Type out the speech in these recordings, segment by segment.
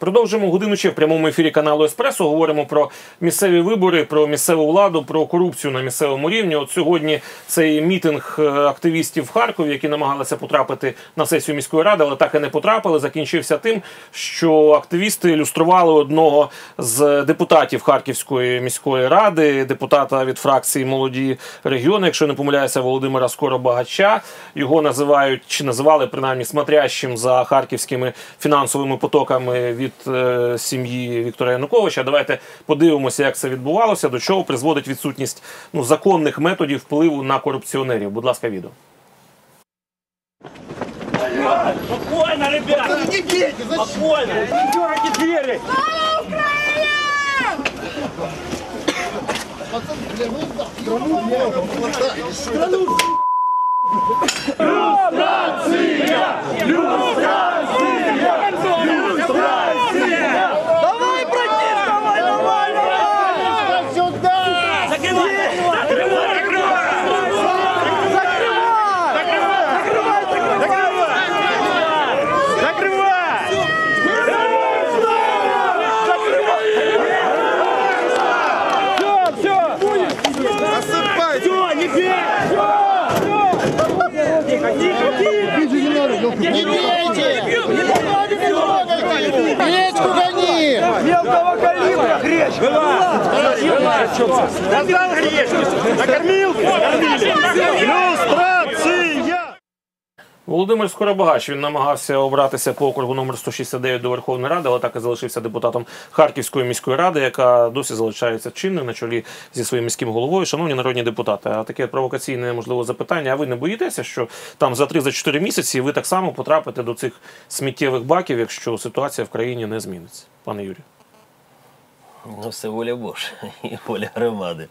Продовжимо годину ще в прямому ефірі каналу Еспресо. Говоримо про місцеві вибори, про місцеву владу, про корупцію на місцевому рівні. От сьогодні цей мітинг е, активістів в Харкові, які намагалися потрапити на сесію міської ради, але так і не потрапили. Закінчився тим, що активісти ілюстрували одного з депутатів Харківської міської ради, депутата від фракції Молоді регіони, якщо не помиляюся, Володимира Скоробагача. Його називають чи називали принаймні смотрящим за харківськими фінансовими потоками від е, сім'ї Віктора Януковича. Давайте подивимося, як це відбувалося, до чого призводить відсутність ну, законних методів впливу на корупціонерів. Будь ласка, відео. Спокойно, ребята! Не бейте, зачем? Спокойно! Не дергайте двери! Пацан, бля, ну нахуй. Страну много, хватает. Люстрація! Давай, Раздал! Володимир Скоробагач він намагався обратися по округу номер 169 до Верховної Ради, але так і залишився депутатом Харківської міської ради, яка досі залишається чинною на чолі зі своїм міським головою. Шановні народні депутати, а таке провокаційне можливо запитання. А ви не боїтеся, що там за 3-4 місяці ви так само потрапите до цих сміттєвих баків, якщо ситуація в країні не зміниться, пане Юрію? Ну, все воля Божа і воля громади.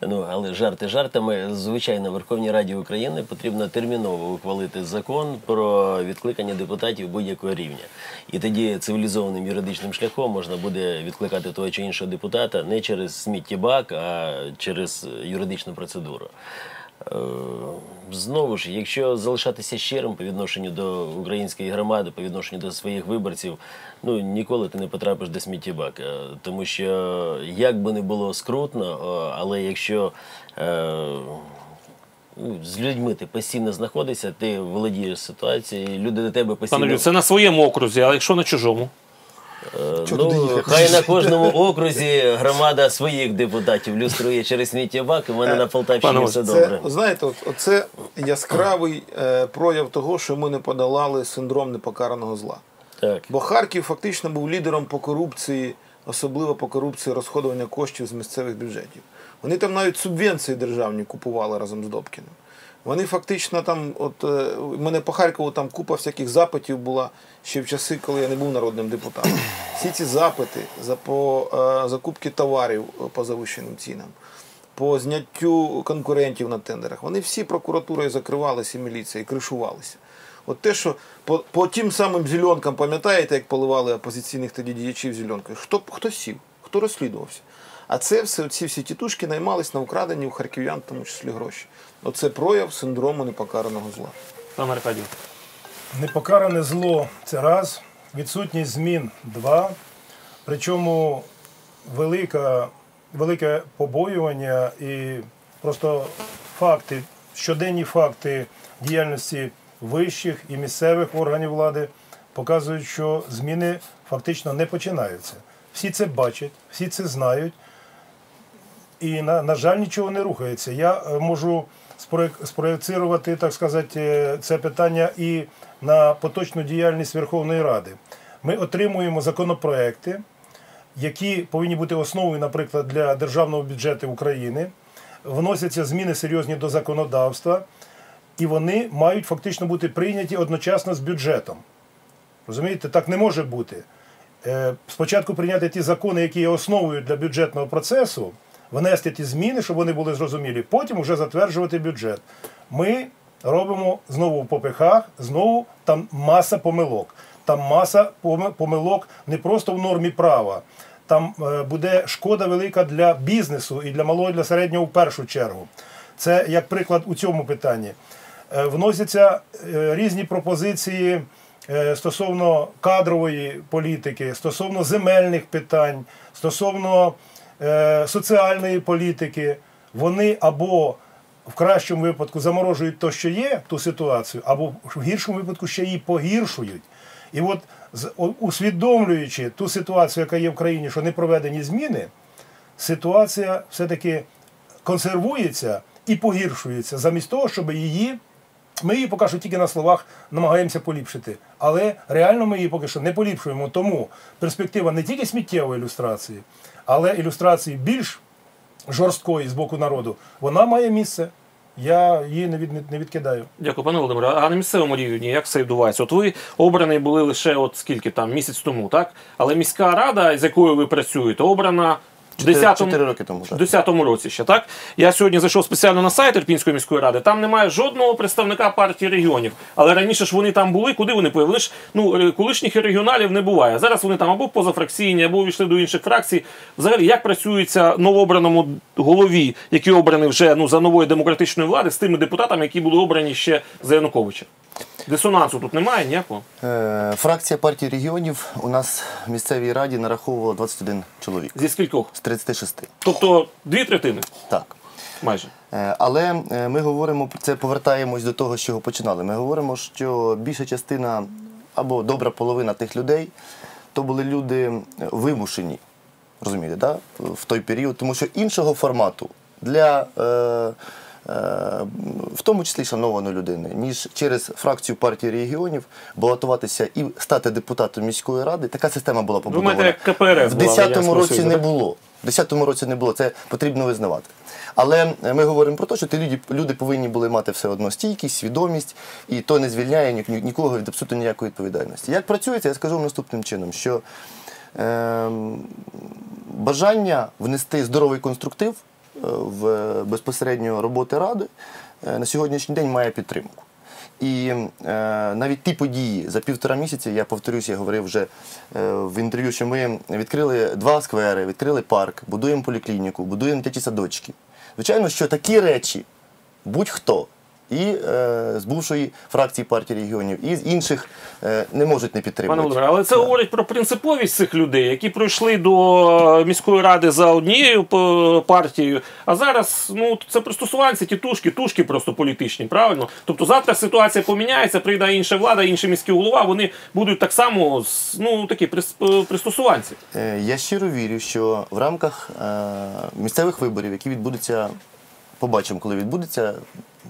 Ну, але жарти жартами. Звичайно, Верховній Раді України потрібно терміново ухвалити закон про відкликання депутатів будь-якого рівня. І тоді цивілізованим юридичним шляхом можна буде відкликати того чи іншого депутата не через сміттєбак, а через юридичну процедуру. Е, Знову ж, якщо залишатися щирим по відношенню до української громади, по відношенню до своїх виборців, ну ніколи ти не потрапиш до сміттєбака. Тому що як би не було скрутно, але якщо е, ну, з людьми ти постійно знаходишся, ти володієш ситуацією, люди до тебе Пане постійно. Юрію, це на своєму окрузі, а якщо на чужому? Ну, хай на кожному окрузі громада своїх депутатів люструє через сміттєбак, і в мене на Полтавщині все Це, добре. знаєте, от, оце яскравий е, прояв того, що ми не подолали синдром непокараного зла. Так. Бо Харків фактично був лідером по корупції, особливо по корупції розходування коштів з місцевих бюджетів. Вони там навіть субвенції державні купували разом з Добкіним. Вони фактично там, от е, у мене по Харкову там купа всяких запитів була ще в часи, коли я не був народним депутатом. Всі ці запити за по е, закупки товарів по завищеним цінам, по зняттю конкурентів на тендерах, вони всі прокуратурою закривалися і міліцією, і кришувалися. От те, що по, по тим самим зеленкам, пам'ятаєте, як поливали опозиційних тоді діячів зеленкою, хто, хто сів, хто розслідувався? А це все, ці всі тітушки наймались на украдені у харків'ян, в тому числі гроші. Оце прояв синдрому непокараного зла. Пане Аркадію. Непокаране зло це раз, відсутність змін два. Причому велика, велике побоювання і просто факти, щоденні факти діяльності вищих і місцевих органів влади показують, що зміни фактично не починаються. Всі це бачать, всі це знають. І, на, на жаль, нічого не рухається. Я е, можу спроєцирувати, так сказати, е, це питання і на поточну діяльність Верховної Ради. Ми отримуємо законопроекти, які повинні бути основою, наприклад, для державного бюджету України. Вносяться зміни серйозні до законодавства, і вони мають фактично бути прийняті одночасно з бюджетом. Розумієте, так не може бути. Е, Спочатку прийняти ті закони, які є основою для бюджетного процесу, внести ті зміни, щоб вони були зрозумілі, потім вже затверджувати бюджет. Ми робимо знову в попихах, знову там маса помилок. Там маса помилок не просто в нормі права. Там е, буде шкода велика для бізнесу і для малого, і для середнього в першу чергу. Це як приклад у цьому питанні. Е, Вносяться е, різні пропозиції стосовно кадрової політики, стосовно земельних питань, стосовно соціальної політики, вони або в кращому випадку заморожують те, що є, ту ситуацію, або в гіршому випадку ще її погіршують. І от усвідомлюючи ту ситуацію, яка є в країні, що не проведені зміни, ситуація все-таки консервується і погіршується, замість того, щоб її. Ми її поки що тільки на словах намагаємося поліпшити, але реально ми її поки що не поліпшуємо. Тому перспектива не тільки сміттєвої ілюстрації, але ілюстрації більш жорсткої з боку народу, вона має місце. Я її не, від, не відкидаю. Дякую, пане Володимире. А на місцевому рівні як все відбувається? От ви обрані були лише от скільки там місяць тому, так? Але міська рада, з якою ви працюєте, обрана в 10-му роки тому, так. в 10-му році ще, так? Я сьогодні зайшов спеціально на сайт Ірпінської міської ради. Там немає жодного представника партії регіонів. Але раніше ж вони там були. Куди вони появилися? Ну, е, колишніх регіоналів не буває. Зараз вони там або позафракційні, або увійшли до інших фракцій. Взагалі, як працюється новообраному голові, який обраний вже ну, за нової демократичної влади, з тими депутатами, які були обрані ще за Януковича? Дисонансу тут немає ніякого. Е, Фракція партії регіонів у нас в місцевій раді нараховувала 21 чоловік Зі скількох? з 36. Тобто дві третини Так. майже. Е, Але е, ми говоримо це, повертаємось до того, з чого починали. Ми говоримо, що більша частина або добра половина тих людей то були люди е, вимушені, розумієте, да? в той період, тому що іншого формату для. Е, в тому числі шанованої людини, ніж через фракцію партії регіонів балотуватися і стати депутатом міської ради. Така система була побудована. маєте, як КПРФ в 10-му році не було. В 10-му році не було, це потрібно визнавати. Але е, ми говоримо про те, що ті люди, люди повинні були мати все одно стійкість, свідомість, і то не звільняє ні- ні- нікого від абсолютно ніякої відповідальності. Як працюється, я скажу вам наступним чином, що ем, бажання внести здоровий конструктив е, в безпосередньо роботи ради е, на сьогоднішній день має підтримку. І е, навіть ті події за півтора місяця, я повторюсь, я говорив вже е, в інтерв'ю, що ми відкрили два сквери, відкрили парк, будуємо поліклініку, будуємо дитячі садочки. Звичайно, що такі речі будь-хто і е, з бувшої фракції партії регіонів, і з інших е, не можуть не Пане. Володимире, але це говорить про принциповість цих людей, які пройшли до міської ради за однією партією. А зараз ну це пристосуванці, тітушки, тушки тушки просто політичні, правильно? Тобто завтра ситуація поміняється, прийде інша влада, інший міський голова. Вони будуть так само ну такі прис- пристосуванці. Е, Я щиро вірю, що в рамках е, місцевих виборів, які відбудуться, побачимо, коли відбудеться,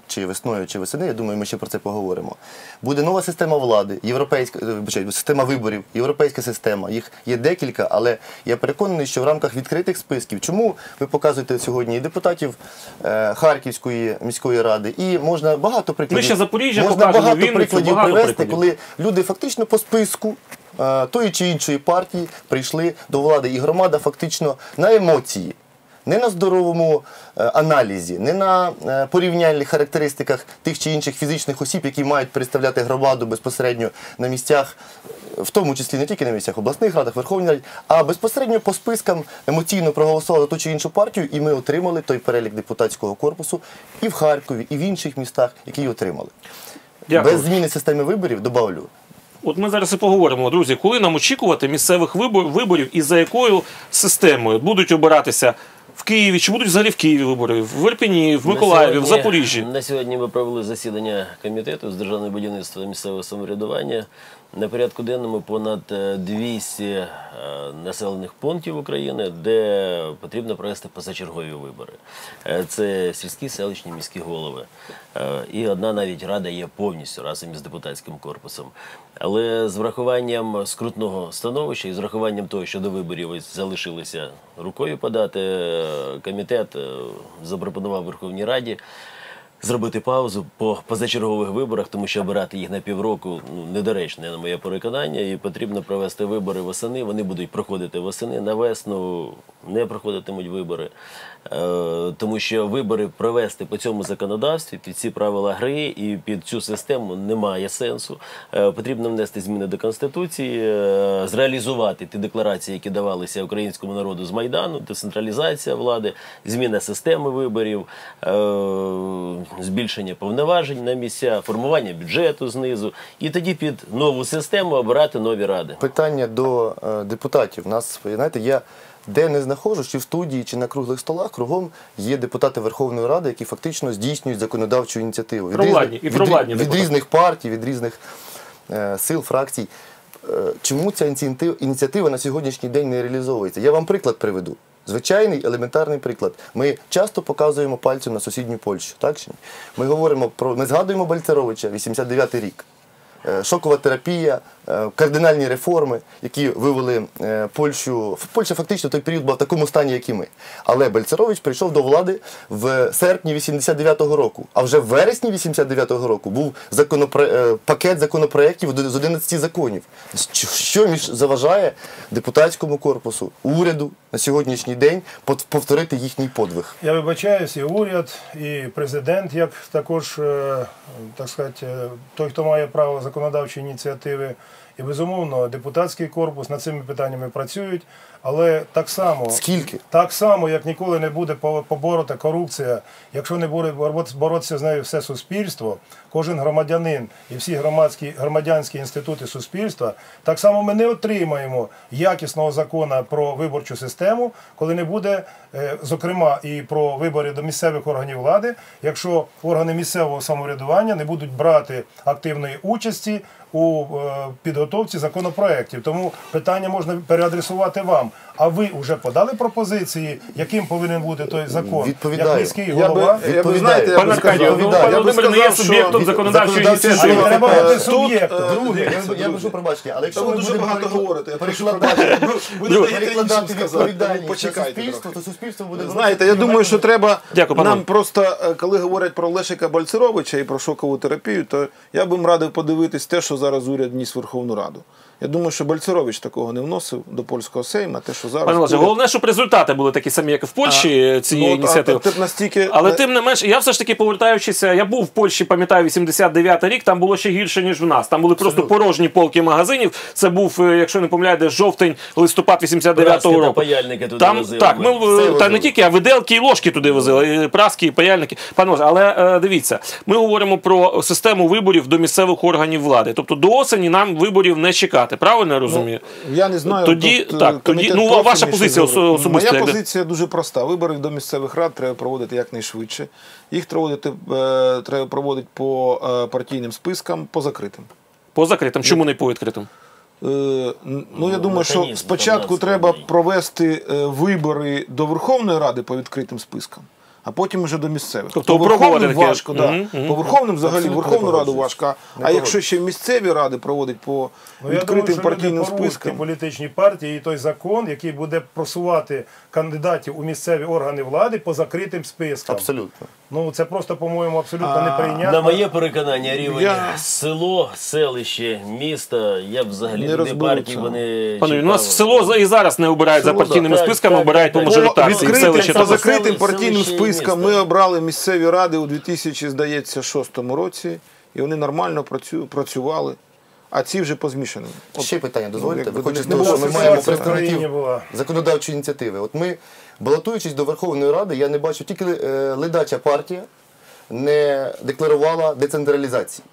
чи весною, чи весени, я думаю, ми ще про це поговоримо. Буде нова система влади, європейська е, система виборів, європейська система. Їх є декілька, але я переконаний, що в рамках відкритих списків, чому ви показуєте сьогодні і депутатів е, Харківської міської ради, і можна багато прикладів. ще Запоріжжя можна покажемо, багато Вінницю, прикладів багато привести, прикладів. коли люди фактично по списку е, тої чи іншої партії прийшли до влади, і громада фактично на емоції. Не на здоровому е, аналізі, не на е, порівняльних характеристиках тих чи інших фізичних осіб, які мають представляти громаду безпосередньо на місцях, в тому числі не тільки на місцях обласних радах, Верховній Раді, а безпосередньо по спискам емоційно проголосували за ту чи іншу партію, і ми отримали той перелік депутатського корпусу і в Харкові, і в інших містах, які її отримали. Дякую. Без зміни системи виборів добавлю. От ми зараз і поговоримо, друзі, коли нам очікувати місцевих вибор- виборів і за якою системою будуть обиратися в Києві, чи будуть взагалі в Києві вибори, в Ірпіні, в Миколаєві, в Запоріжжі. На сьогодні ми провели засідання комітету з державного будівництва та місцевого самоврядування. На порядку денному понад е, 200 е, населених пунктів України, де потрібно провести позачергові вибори. Е, Це сільські, селищні, міські голови. Е, І одна навіть рада є повністю разом із депутатським корпусом. Але з врахуванням скрутного становища і з врахуванням того, що до виборів залишилися рукою подати, е, комітет е, запропонував Верховній Раді зробити паузу по позачергових виборах, тому що обирати їх на півроку ну, недоречно, на моє переконання, і потрібно провести вибори восени. Вони будуть проходити восени на весну. не проходитимуть вибори. Е, Тому що вибори провести по цьому законодавстві під ці правила гри і під цю систему немає сенсу. Е, Потрібно внести зміни до конституції, е, зреалізувати ті декларації, які давалися українському народу з майдану, децентралізація влади, зміна системи виборів, збільшення повноважень на місця, формування бюджету знизу, і тоді під нову систему обирати нові ради. Питання до депутатів. У Нас, знаєте, я де не знаходжусь, чи в студії, чи на круглих столах, кругом є депутати Верховної Ради, які фактично здійснюють законодавчу ініціативу. Від різних- і від, від різних партій, від різних е, сил, фракцій. Е, чому ця ініціатива, ініціатива на сьогоднішній день не реалізовується? Я вам приклад приведу. Звичайний елементарний приклад. Ми часто показуємо пальцем на сусідню Польщу, так чи ні? Ми говоримо про ми згадуємо Бальцеровича, 89-й рік. Е, Шокова терапія, е, кардинальні реформи, які вивели е, Польщу. Польща фактично в той період була в такому стані, як і ми. Але Бальцерович прийшов до влади в серпні 89-го року. А вже в вересні 89-го року був законопре... е, пакет законопроєктів з 11 законів. Що- між заважає депутатському корпусу, уряду на сьогоднішній день повторити їхній подвиг? Я вибачаюсь, і уряд, і президент, як також, так сказати, той, хто має право законодавчої ініціативи. І безумовно, депутатський корпус над цими питаннями працюють, але так само Скільки? так само, як ніколи не буде по- поборота корупція, якщо не буде боро- боротися з нею все суспільство, кожен громадянин і всі громадські громадянські інститути суспільства, так само ми не отримаємо якісного закону про виборчу систему, коли не буде, е, зокрема, і про вибори до місцевих органів влади, якщо органи місцевого самоврядування не будуть брати активної участі у е, підготовці законопроєктів. Тому питання можна переадресувати вам. А ви вже подали пропозиції, яким повинен бути той закон? Відповідаю. Як міський Я би, голова? я би знаєте, я Пане би ну, відповідаю. пан я би Володимир не є сказав, суб'єктом що законодавчої законодавчої ініціативи. Але треба Е, бути суб'єктом. е, Друге, я, я прошу пробачення, але якщо ви ми дуже будемо багато говорите, я прошу перекладати, Ви не даєте перекладати іншим сказати, відповідальність на почекайте суспільство, то суспільство буде Знаєте, я думаю, що треба Дякую, пане нам Олег. просто, е, коли говорять про Лешика Бальцеровича і про шокову терапію, то я би їм радив подивитись те, що зараз уряд вніс в Верховну Раду. Я думаю, що Бальцерович такого не вносив до польського сейма, те, що зараз. Пане Олеже, уряд- головне, щоб результати були такі самі, як і в Польщі цієї ну, от, а- ініціативи. а ти настільки- Але е, тим не менш, я все ж таки повертаючися, я був в Польщі, пам'ятаю, 89 рік, там було ще гірше, ніж в нас. Там були просто порожні полки магазинів. Це був, е, якщо не помиляєте, жовтень, листопад 89-го року. паяльники туди Там, возили так, ми. ми, Все е, та возили. не тільки, а виделки і ложки туди возили, і праски, і паяльники. Пане Олеже, але е, дивіться, ми говоримо про систему виборів до місцевих органів влади. Тобто до осені нам виборів не чекати. Правильно я розумію? Я не знаю. Тоді- тут, е, так, тоді- ну, ваша позиція говорить. осо- особиста, Моя як- позиція дуже проста. Вибори до місцевих рад треба проводити якнайшвидше. Їх проводити, е, треба проводити по е, партійним спискам, по закритим. По закритим. Чому не по відкритим? Е, Ну, я думаю, що спочатку треба провести вибори до Верховної Ради по відкритим спискам, а потім вже до місцевих. Тобто по Верховним важко, да. Мгм, мгм. по Верховним взагалі Верховну Раду важко. Не А якщо ще місцеві ради проводять по Ну, я думаю, відкритим що партійним люди спискам. політичні партії і той закон, який буде просувати кандидатів у місцеві органи влади по закритим спискам. Абсолютно. Ну це просто, по-моєму, абсолютно неприйнятно. На моє переконання, рівень Я- село, селище, місто, я б взагалі Не не партії вони Пане, у нас село і зараз не обирають за партійними так, списками, так, обирають по так, По мажоритарці. відкритим, селище по закритим партійним і спискам місто. ми обрали місцеві ради у 2006 році, і вони нормально працю- працювали. А ці вже позмішані. От, Ще питання дозвольте. Ви хочете, того, що ми маємо представників законодавчої ініціативи. От ми, балотуючись до Верховної Ради, я не бачу, тільки е, ледача партія не декларувала децентралізації.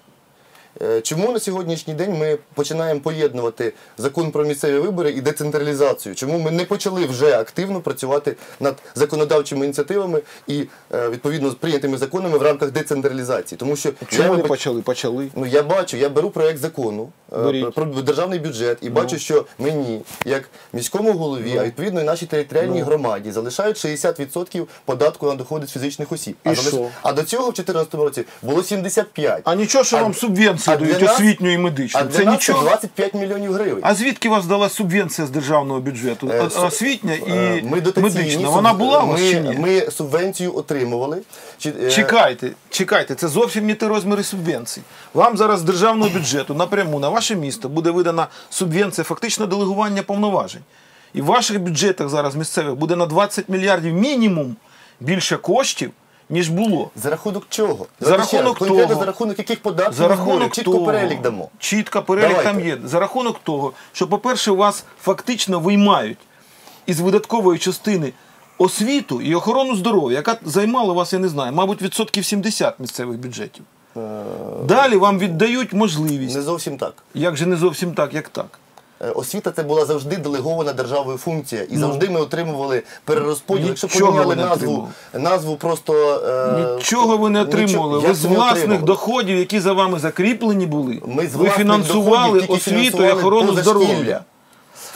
Е, Чому на сьогоднішній день ми починаємо поєднувати закон про місцеві вибори і децентралізацію? Чому ми не почали вже активно працювати над законодавчими ініціативами і е, відповідно з прийнятими законами в рамках децентралізації? Тому що Чому не почали? Почали. Ну я бачу, я беру проект закону е, Беріть. про державний бюджет і бачу, що мені, як міському голові, а відповідно і нашій територіальній громаді, залишають 60% податку на доходи з фізичних осіб. І а, що? а до цього в 2014 році було 75. А нічого, що А- вам субвенцію а нас- освітню і медичну. А Це нічого. 25 мільйонів гривень. А звідки вас дала субвенція з державного бюджету? Е, Освітня і Е, ми медична. Вона була у вас ми, чи ні? Ми субвенцію отримували. Чи, е, Чекайте, чекайте, це зовсім не ті розміри субвенцій. Вам зараз з державного бюджету напряму на ваше місто буде видана субвенція, фактично делегування повноважень. І в ваших бюджетах зараз місцевих буде на 20 мільярдів мінімум більше коштів, ніж було. За рахунок чого? За рахунок конкретно того- за рахунок яких податків За рахунок чітко того, перелік дамо. Чітко перелік Давайте. там є. За рахунок того, що, по-перше, вас фактично виймають із видаткової частини освіту і охорону здоров'я, яка займала вас, я не знаю, мабуть, відсотків 70 місцевих бюджетів. Далі вам віддають можливість. Не зовсім так. Як же не зовсім так, як так? Е, Освіта це була завжди делегована державою функція, і завжди ми отримували перерозподіл. Якщо поміняли назву, назву просто е, Нічого ви не отримували. Нічого, Ви з власних отримували? доходів, які за вами закріплені були, Ми з ви фінансували доходів освіту і охорону здоров'я.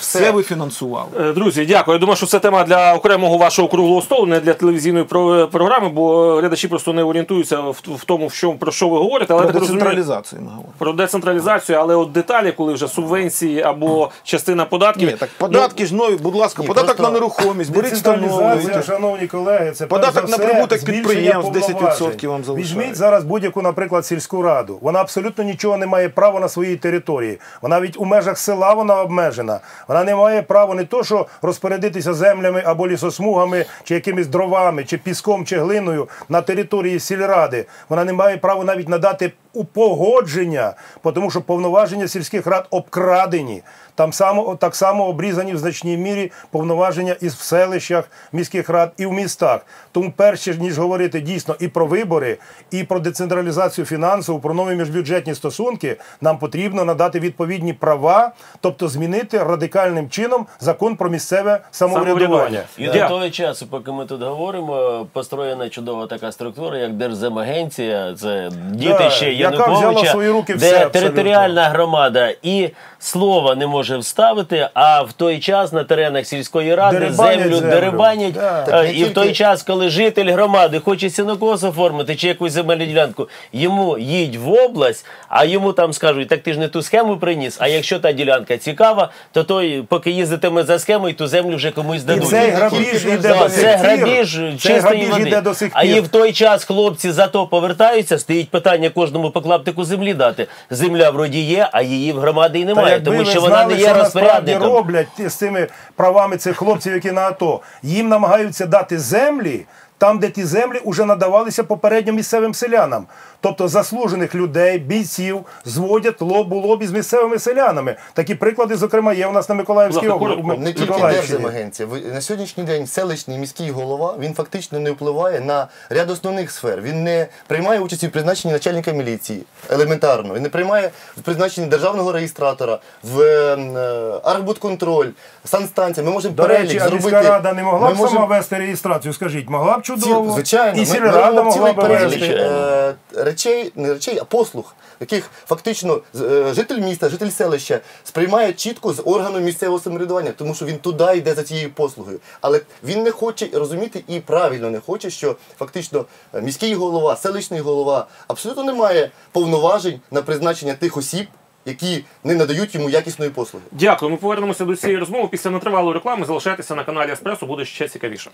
Все ви фінансували. Е, Друзі, дякую. Я думаю, що це тема для окремого вашого круглого столу, не для телевізійної про- програми, бо глядачі просто не орієнтуються в, тому, в що, про що ви говорите. Але Про так децентралізацію ми говоримо. про децентралізацію, але от деталі, коли вже субвенції або частина податків. Ні, так податки ж нові, будь ласка, Ні, податок просто на нерухомість, беріть Децентралізація, встановлюйте. шановні колеги, це Податок на прибуток підприємств 10% вам залишають. Візьміть зараз будь-яку, наприклад, сільську раду. Вона абсолютно нічого не має права на своїй території. Вона навіть у межах села вона обмежена. Вона не має права не то, що розпорядитися землями або лісосмугами, чи якимись дровами, чи піском, чи глиною на території сільради. Вона не має права навіть надати у погодження, тому що повноваження сільських рад обкрадені. Там само, так само обрізані в значній мірі повноваження і в селищах міських рад, і в містах. Тому перше ніж говорити дійсно і про вибори, і про децентралізацію фінансову, про нові міжбюджетні стосунки, нам потрібно надати відповідні права, тобто змінити радикальним чином закон про місцеве самоврядування. І до того часу, поки ми тут говоримо, построєна чудова така структура, як Держземагенція, це дітище Да, яка Януковича, взяла в свої руки де все територіальна громада і слова не може вставити, а в той час на теренах сільської ради Дерибанять землю землю. дерибанять. Да. Е, І в той час, коли житель громади хоче сінокос оформити чи якусь земельну ділянку, йому їдь в область, а йому там скажуть, так ти ж не ту схему приніс. А якщо та ділянка цікава, то той, поки їздитиме за схемою, ту землю вже комусь І дадуть. цей грабіж йде до Це сих грабіж чистої води. йде до сих А і в той час хлопці зато повертаються, стоїть питання кожному по клаптику землі дати. Земля вроді є, а її в громади і немає, якби тому ви що вона знали, не є що насправді розпорядником. роблять ті- з цими правами цих хлопців, які на АТО. Їм намагаються дати землі там, де ті землі вже надавалися попередньо місцевим селянам. Тобто заслужених людей, бійців зводять лоб у лобі з місцевими селянами. Такі приклади, зокрема, є у нас на Миколаївській області. Не тільки Держземагенція. На сьогоднішній день селищний міський голова він фактично не впливає на ряд основних сфер. Він не приймає участь у призначенні начальника міліції елементарно. Він не приймає в призначенні державного реєстратора, в е, архбудконтроль, санстанція. Ми можемо До перелік речі, зробити. міська рада не могла б сама вести реєстрацію? Скажіть, могла б чудово? звичайно, І ми- сільрада ми робимо цілий перелік е, речей, не речей, а послуг, яких фактично е, житель міста, житель селища сприймає чітко з органу місцевого самоврядування, тому що він туди йде за цією послугою. Але він не хоче розуміти і правильно не хоче, що фактично е, міський голова, селищний голова абсолютно не має повноважень на призначення тих осіб, які не надають йому якісної послуги. Дякую. Ми повернемося до цієї розмови після нетривалої реклами. Залишайтеся на каналі Еспресо, буде ще цікавіше.